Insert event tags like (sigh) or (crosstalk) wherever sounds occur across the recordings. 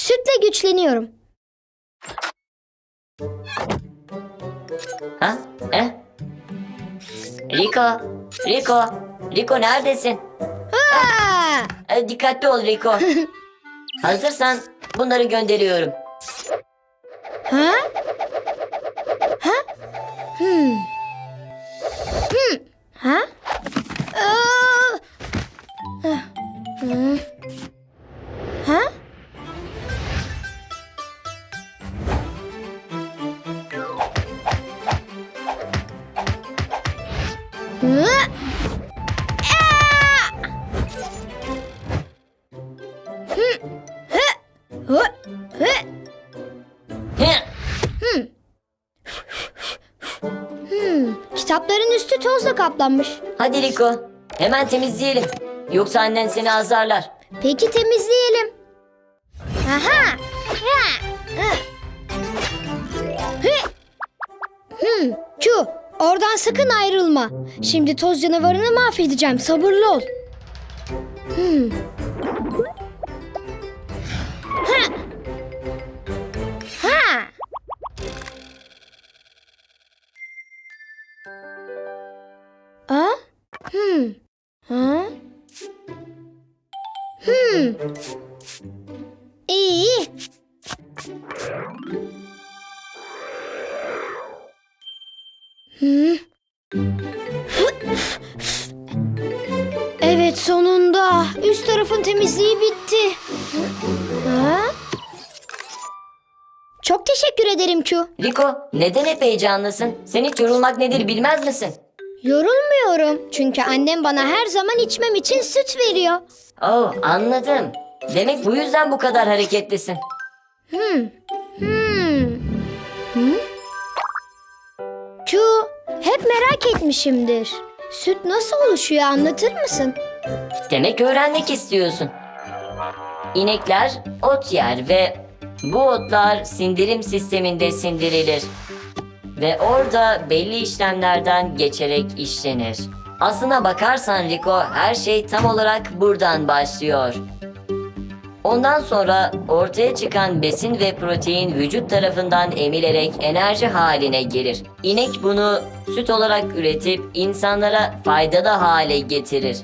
Sütle güçleniyorum. Ha? Eh? Rico, Rico, Rico neredesin? Aa! E, dikkatli ol Rico. (laughs) Hazırsan bunları gönderiyorum. Ha? Ha? Hmm. Hı? Kitapların üstü tozla kaplanmış. Hadi Rico, hemen temizleyelim. Yoksa annen seni azarlar. Peki temizleyelim. Aha! Ya! Hı. Hı. Q, oradan sakın ayrılma. Şimdi toz canavarını mahvedeceğim. Sabırlı ol. Hmm. Ha! Ha! A? Hmm. Ha? Hmm. Evet sonunda. Üst tarafın temizliği bitti. Ha? Çok teşekkür ederim Q. Rico, neden hep heyecanlısın? Sen hiç yorulmak nedir bilmez misin? Yorulmuyorum. Çünkü annem bana her zaman içmem için süt veriyor. Oh, anladım. Demek bu yüzden bu kadar hareketlisin. Hmm. Q, hep merak etmişimdir. Süt nasıl oluşuyor anlatır mısın? Demek öğrenmek istiyorsun. İnekler ot yer ve bu otlar sindirim sisteminde sindirilir. Ve orada belli işlemlerden geçerek işlenir. Aslına bakarsan Rico her şey tam olarak buradan başlıyor. Ondan sonra ortaya çıkan besin ve protein vücut tarafından emilerek enerji haline gelir. İnek bunu süt olarak üretip insanlara faydalı hale getirir.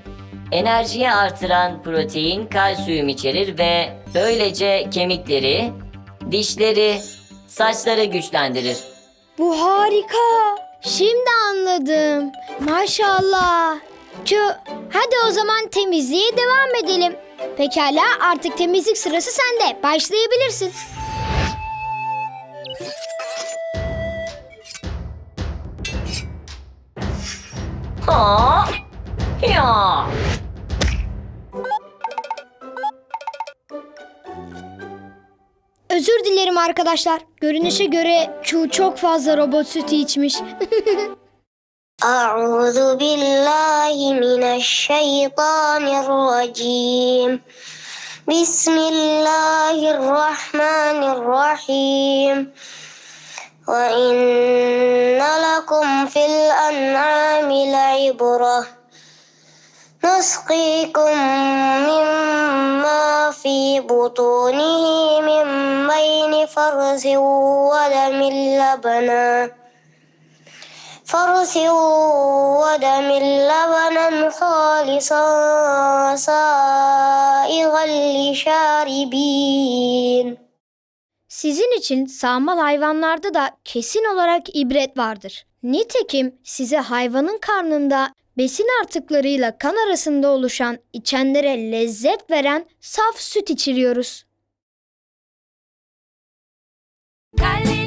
Enerjiyi artıran protein kalsiyum içerir ve böylece kemikleri, dişleri, saçları güçlendirir. Bu harika. Şimdi anladım. Maşallah. Q, hadi o zaman temizliğe devam edelim. Pekala artık temizlik sırası sende. Başlayabilirsin. Ha? Ya. Özür dilerim arkadaşlar. Görünüşe göre Q çok fazla robot sütü içmiş. (laughs) أعوذ بالله من الشيطان الرجيم. بسم الله الرحمن الرحيم. وإن لكم في الأنعام لعبرة. نسقيكم مما في بطونه من بين فرث ودم لبنا فرث ودم لبنا خالصا سائغا لشاربين Sizin için sağmal hayvanlarda da kesin olarak ibret vardır. Nitekim size hayvanın karnında besin artıklarıyla kan arasında oluşan içenlere lezzet veren saf süt içiriyoruz. Galileo